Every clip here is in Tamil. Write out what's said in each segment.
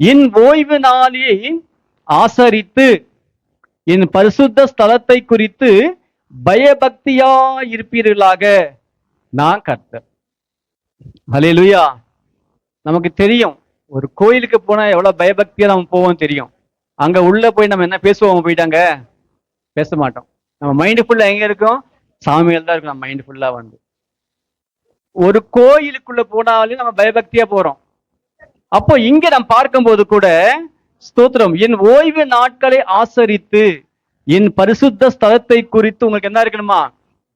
என் ஓய்வு நாளை ஆசரித்து என் பரிசுத்த ஸ்தலத்தை குறித்து பயபக்தியா இருப்பீர்களாக நான் கர்த்தர். லுயா நமக்கு தெரியும் ஒரு கோயிலுக்கு போனா எவ்வளவு பயபக்தியா நம்ம போவோம் தெரியும். அங்க உள்ள போய் நம்ம என்ன பேசுவோம் போயிட்டாங்க பேச மாட்டோம். நம்ம மைண்ட் ஃபுல்லா எங்க இருக்கும்? சாமிகள் தான் இருக்கும். நம்ம மைண்ட் ஃபுல்லா வந்து. ஒரு கோயிலுக்குள்ள போனாலே நம்ம பயபக்தியா போறோம். அப்போ இங்க நாம் பார்க்கும்போது கூட ஸ்தோத்திரம் என் ஓய்வு நாட்களை ஆசரித்து என் பரிசுத்த ஸ்தலத்தை குறித்து உங்களுக்கு என்ன இருக்கணுமா?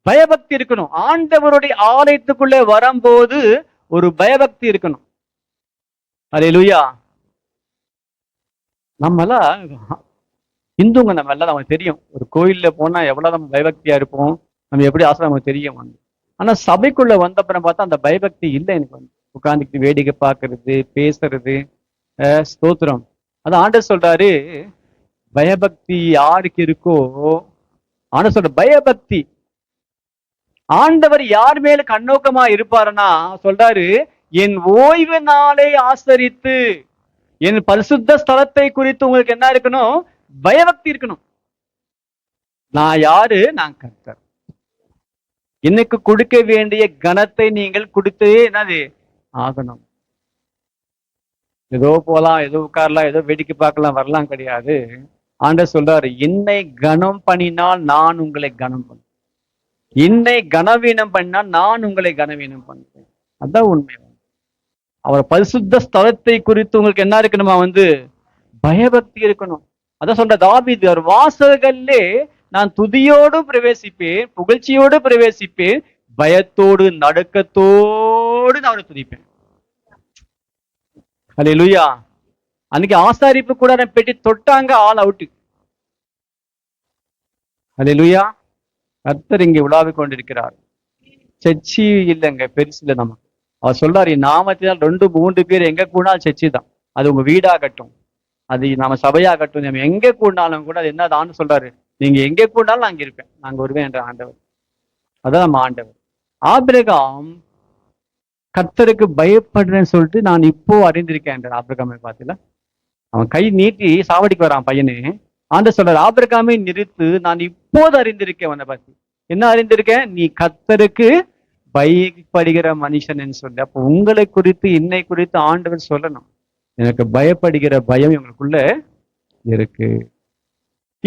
பயபக்தி இருக்கணும். ஆண்டவருடைய ஆலயத்துக்குள்ளே வரும்போது ஒரு பயபக்தி இருக்கணும். அரே லூயா நம்மளாம் இந்துங்க நம்ம எல்லாம் நமக்கு தெரியும். ஒரு கோயில்ல போனா எவ்வளவு நம்ம பயபக்தியா இருப்போம். நம்ம எப்படி ஆசை நமக்கு தெரியும் வந்து. ஆனா சபைக்குள்ள வந்தப்புறம் பார்த்தா அந்த பயபக்தி இல்லை எனக்கு வந்து. உட்காந்துக்கிட்டு வேடிக்கை பார்க்கறது பேசுறது அஹ் ஸ்தோத்திரம். அது ஆண்டர் சொல்றாரு பயபக்தி யாருக்கு இருக்கோ ஆண்டர் சொல்ற பயபக்தி. ஆண்டவர் யார் மேல கண்ணோக்கமா இருப்பாருன்னா சொல்றாரு என் ஓய்வு நாளை ஆசரித்து என் பரிசுத்த ஸ்தலத்தை குறித்து உங்களுக்கு என்ன இருக்கணும்? பயபக்தி இருக்கணும். நான் யாரு? நான் கர்த்தர். எனக்கு கொடுக்க வேண்டிய கனத்தை நீங்கள் கொடுத்தே என்னது? ஆகணும். ஏதோ போலாம் ஏதோ உட்காரலாம் ஏதோ வேடிக்கை பார்க்கலாம் வரலாம் கிடையாது. ஆண்ட சொல்றாரு என்னை கனம் பண்ணினால் நான் உங்களை கனம் பண்ணுவேன். என்னை கனவீனம் பண்ணினால் நான் உங்களை கனவீனம் பண்ணுவேன். அதான் உண்மை. அவர் பரிசுத்த ஸ்தலத்தை குறித்து உங்களுக்கு என்ன இருக்கணுமா? வந்து பயபக்தி இருக்கணும். அதான் சொல்ற தாவீது அவர் வாசல்களிலே நான் துதியோடு பிரவேசிப்பேன் புகழ்ச்சியோடு பிரவேசிப்பேன் பயத்தோடு நடுக்கத்தோடு நான் அவரை துதிப்பேன். அல்லேலூயா அன்னைக்கு ஆசாரிப்பு கூட நான் பெட்டி தொட்டாங்க ஆள் அவுட்டு அல்லேலூயா கர்த்தர் இங்கே உலாவிக் கொண்டிருக்கிறார். சர்ச்சி இல்லைங்க பெருசு இல்லை நமக்கு அவர் சொல்றாரு "என் நாமத்தினால் ரெண்டு மூன்று பேர் எங்க கூடாலும் சர்ச்சி தான். அது உங்க வீடாகட்டும். அது நம்ம சபையாகட்டும். நம்ம எங்க கூடாலும் கூட அது என்ன சொல்றாரு. நீங்க எங்க கூடாலும் நான் அங்க இருப்பேன். நாங்க வருவேன் என்ற ஆண்டவர். அதான் நம்ம ஆண்டவர். ஆபிரகாம் கர்த்தருக்கு பயப்படுறேன்னு சொல்லிட்டு நான் இப்போ அறிந்திருக்கேன் ஆபிரகாமை பார்த்தீங்களா அவன் கை நீட்டி சாவடிக்கு வரான் பையனு. ஆண்ட சொல்றாரு ஆபிரகாமை நிறுத்து நான் இப்போது அறிந்திருக்கேன். உன்னை பத்தி என்ன அறிந்திருக்கேன்? நீ கர்த்தருக்கு பயப்படுகிற மனுஷன் சொல்லி. அப்போ உங்களை குறித்து என்னை குறித்து ஆண்டவர் சொல்லணும். எனக்கு பயப்படுகிற பயம் இவங்களுக்குள்ள இருக்கு.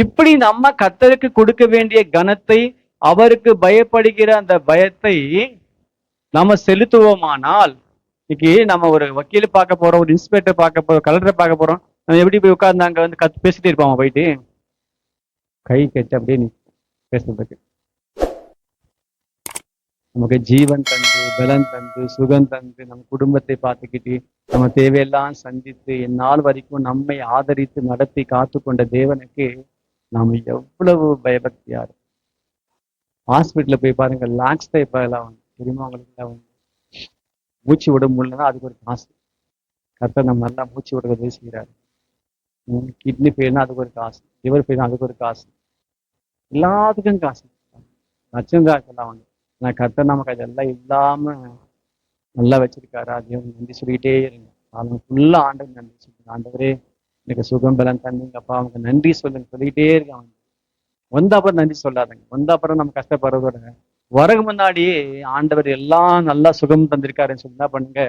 இப்படி நம்ம கர்த்தருக்கு கொடுக்க வேண்டிய கனத்தை அவருக்கு பயப்படுகிற அந்த பயத்தை நம்ம செலுத்துவோமானால் இன்னைக்கு நம்ம ஒரு வக்கீல் பார்க்க போறோம் ஒரு இன்ஸ்பெக்டர் பார்க்க போறோம் கலெக்டரை பார்க்க போறோம் நம்ம எப்படி போய் உட்கார்ந்து அங்க வந்து கத்து பேசிட்டு இருப்போம் போயிட்டு? கை கட்டி அப்படியே நீ பேசுறதுக்கு. நமக்கு ஜீவன் தந்து பலன் தந்து சுகம் தந்து நம்ம குடும்பத்தை பார்த்துக்கிட்டு நம்ம தேவையெல்லாம் சந்தித்து இந்நாள் வரைக்கும் நம்மை ஆதரித்து நடத்தி காத்து கொண்ட தேவனுக்கு நாம் எவ்வளவு பயபக்தியா இருக்கும் ஹாஸ்பிட்டல்ல போய் பாருங்க லாக்ஸ் டைப் எல்லாம் தெரியுமா உங்களுக்கு எல்லாம் மூச்சு விட முடியலன்னா அதுக்கு ஒரு காசு. கர்த்தர் நம்ம நல்லா மூச்சு விட உதவி செய்கிறாரு கிட்னி ஃபெயில்னா அதுக்கு ஒரு காசு லிவர் ஃபெயில்னா அதுக்கு ஒரு காசு. எல்லாத்துக்கும் காசு. லட்சம் காசு எல்லாம் வந்து ஆனால் கர்த்தர் நமக்கு அதெல்லாம் இல்லாம நல்லா வச்சிருக்காரு? அதையும் நன்றி சொல்லிக்கிட்டே இருங்க. காலம் ஃபுல்லா ஆண்டவர் நன்றி சொல்லுங்க. ஆண்டவரே எனக்கு சுகம் பலன் தந்தீங்கப்பா அவங்க நன்றி சொல்லுங்க. சொல்லிக்கிட்டே இருக்காங்க வந்த அப்புறம் நன்றி சொல்லாதுங்க. வந்த அப்புறம் நம்ம கஷ்டப்படுறதோட வரகு முன்னாடியே ஆண்டவர் எல்லாம் நல்லா சுகம் தந்திருக்காருன்னு சொல்லி என்ன பண்ணுங்க?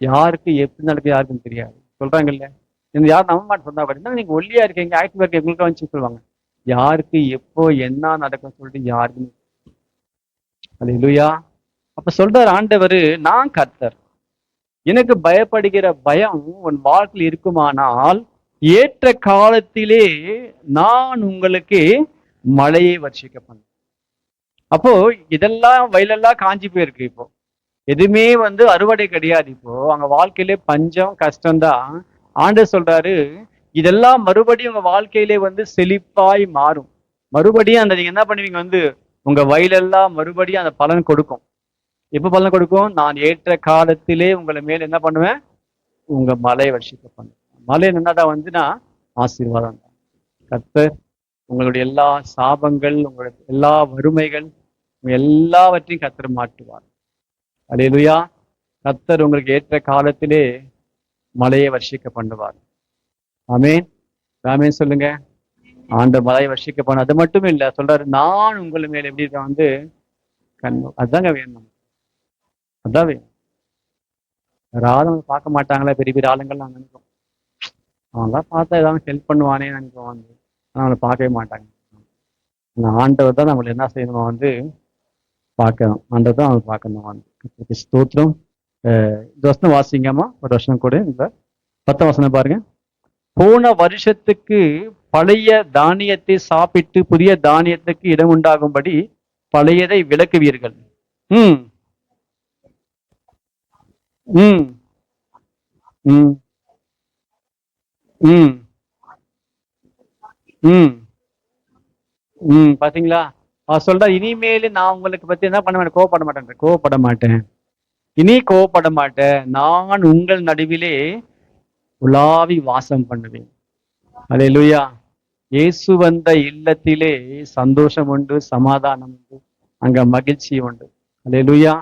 யாருக்கு எப்படி நடக்குது யாருக்கும் தெரியாது. சொல்றாங்கல்ல? இந்த யார் நம்ப மாட்டேன் சொன்னா பாருங்க நீங்க ஒல்லியா இருக்கீங்க? ஆக்டிவா இருக்கீங்க உங்களுக்கு வந்து சொல்லுவாங்க. யாருக்கு எப்போ என்ன நடக்கும் சொல்லிட்டு யாருக்குமே அது இல்லையா அப்ப சொல்றாரு ஆண்டவர் நான் கர்த்தர். எனக்கு பயப்படுகிற பயம் உன் வாழ்க்கையில் இருக்குமானால் ஏற்ற காலத்திலே நான் உங்களுக்கு மழையை வர்ஷிக்க பண்ணேன். அப்போ இதெல்லாம் வயலெல்லாம் காஞ்சி போயிருக்கு இப்போ. எதுவுமே வந்து அறுவடை கிடையாது இப்போ. அவங்க வாழ்க்கையிலே பஞ்சம் கஷ்டம்தான். ஆண்டு சொல்றாரு இதெல்லாம் மறுபடியும் உங்க வாழ்க்கையிலே வந்து செழிப்பாய் மாறும். மறுபடியும் அந்த நீங்க என்ன பண்ணுவீங்க வந்து உங்க வயலெல்லாம் மறுபடியும் அந்த பலன் கொடுக்கும். எப்ப பலன் கொடுக்கும்? நான் ஏற்ற காலத்திலே உங்களை மேல என்ன பண்ணுவேன்? உங்க மலை வர்ஷிக்க பண்ணுவேன். மலை என்னதான் வந்துன்னா ஆசீர்வாதம். தான் கர்த்தர் உங்களுடைய எல்லா சாபங்கள் உங்களுடைய எல்லா வறுமைகள் எல்லாவற்றையும் கர்த்தர் மாட்டுவார் அலையலுயா கர்த்தர் உங்களுக்கு ஏற்ற காலத்திலே மலையை வர்ஷிக்க பண்ணுவார். ஆமேன். ராமேன் சொல்லுங்க. ஆண்டு மலையை வர்ஷிக்க பண்ண அது மட்டும் இல்லை சொல்றாரு நான் உங்கள் மேல எப்படி வந்து கண் அதாங்க வேணும் அதான் வேணும். யாராவது பார்க்க மாட்டாங்களா பெரிய பெரிய ஆளுங்கள்லாம் நினைக்கும் அவன் தான் பார்த்தா ஏதாவது ஹெல்ப் பண்ணுவானே நினைப்போம் வந்து. ஆனா பார்க்கவே மாட்டாங்க. அந்த ஆண்டவர் தான் நம்மளை என்ன செய்யணும் வந்து பார்க்கணும். ஆண்டவர் தான் அவங்க பார்க்கணும் வந்து. ஸ்தோத்திரம். இந்த வருஷம் வாசிங்கம்மா ஒரு வருஷம் கூட இந்த பத்தாம் வசனம் பாருங்க. போன வருஷத்துக்கு பழைய தானியத்தை சாப்பிட்டு புதிய தானியத்துக்கு இடம் உண்டாகும்படி பழையதை விளக்குவீர்கள். ம். ம். ம். ம். ம். ம் பாத்தீங்களா? அவர் சொல்றா இனிமேல் நான் உங்களுக்கு பத்தி என்ன பண்ண மாட்டேன் கோவப்பட மாட்டேன் கோவப்பட மாட்டேன். இனி கோவப்பட மாட்டேன். நான் உங்கள் நடுவிலே உலாவி வாசம் பண்ணுவேன். அல்லேலூயா இயேசு வந்த இல்லத்திலே சந்தோஷம் உண்டு சமாதானம் உண்டு அங்க மகிழ்ச்சி உண்டு. அதே லூயா